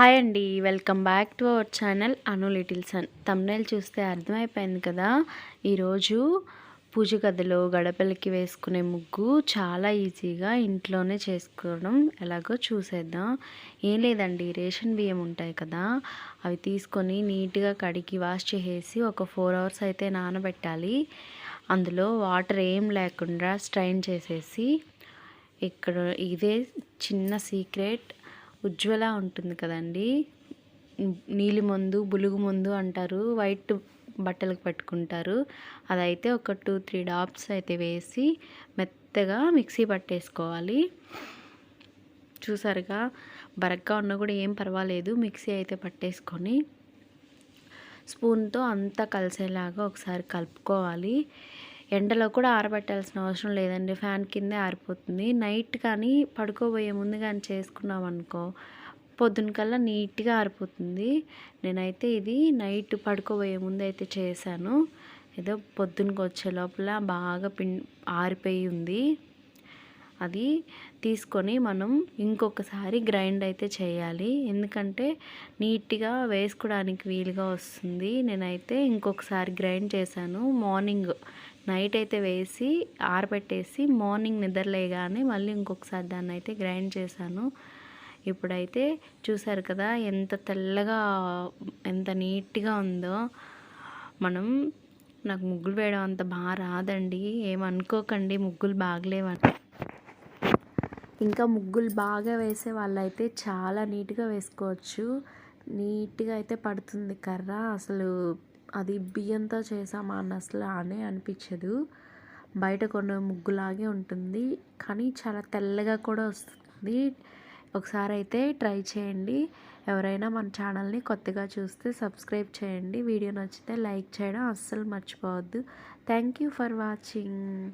Hi అండి welcome back to our channel Anu little sun. Thumbnail చూస్తే అర్థమైపోయింది కదా ఈరోజు పూజ గదిలో గడపలకి వేసుకునే ముగ్గు చాలా ఈజీగా ఇంట్లోనే చేసుకోవడం ఎలాగో చూసేద్దాం. ఏం లేదండి రేషన్ బియ్యం ఉంటాయి కదా అవి తీసుకొని నీట్గా కడిగి వాష్ చేసేసి ఒక ఫోర్ అవర్స్ అయితే నానబెట్టాలి. అందులో వాటర్ ఏం లేకుండా స్ట్రైన్ చేసేసి ఇక్కడ ఇదే చిన్న సీక్రెట్ ఉజ్వల ఉంటుంది కదండి. నీలి మందు బులుగు మందు అంటారు. వైట్ బట్టలకు పెట్టుకుంటారు. అదైతే ఒక టూ త్రీ డాప్స్ అయితే వేసి మెత్తగా మిక్సీ పట్టేసుకోవాలి. చూసారుగా? బరగ్గా ఉన్నా కూడా ఏం పర్వాలేదు. మిక్సీ అయితే పట్టేసుకొని స్పూన్తో అంతా కలిసేలాగా ఒకసారి కలుపుకోవాలి. ఎండలో కూడా ఆరబెట్టాల్సిన అవసరం లేదండి. ఫ్యాన్ కిందే ఆరిపోతుంది. నైట్ కానీ పడుకోబోయే ముందు కానీ చేసుకున్నాం అనుకో పొద్దున కల్లా నీట్గా ఆరిపోతుంది. నేనైతే ఇది నైట్ పడుకోబోయే ముందు అయితే చేశాను. ఏదో పొద్దునకి వచ్చే లోపల బాగా పిం ఆరిపోయి ఉంది. అది తీసుకొని మనం ఇంకొకసారి గ్రైండ్ అయితే చేయాలి. ఎందుకంటే నీట్గా వేసుకోవడానికి వీలుగా వస్తుంది. నేనైతే ఇంకొకసారి గ్రైండ్ చేశాను. మార్నింగ్ నైట్ అయితే వేసి ఆరబెట్టేసి మార్నింగ్ నిద్రలేగానే మళ్ళీ ఇంకొకసారి దాన్ని అయితే గ్రైండ్ చేశాను. ఇప్పుడైతే చూసారు కదా ఎంత తెల్లగా ఎంత నీట్గా ఉందో. మనం నాకు ముగ్గులు వేయడం అంత బాగా రాదండి. ఏమనుకోకండి ముగ్గులు బాగలేవని. ఇంకా ముగ్గులు బాగా వేసే వాళ్ళైతే చాలా నీట్గా వేసుకోవచ్చు. నీట్గా అయితే పడుతుంది కర్ర. అసలు అది బియ్యంతో చేసామా అని అసలు అనే అనిపించదు. బయట కొన్న ముగ్గులాగే ఉంటుంది. కానీ చాలా తెల్లగా కూడా వస్తుంది. ఒకసారి అయితే ట్రై చేయండి. ఎవరైనా మన ఛానల్ని కొత్తగా చూస్తే సబ్స్క్రైబ్ చేయండి. వీడియో నచ్చితే లైక్ చేయడం అస్సలు మర్చిపోవద్దు. Thank you for watching.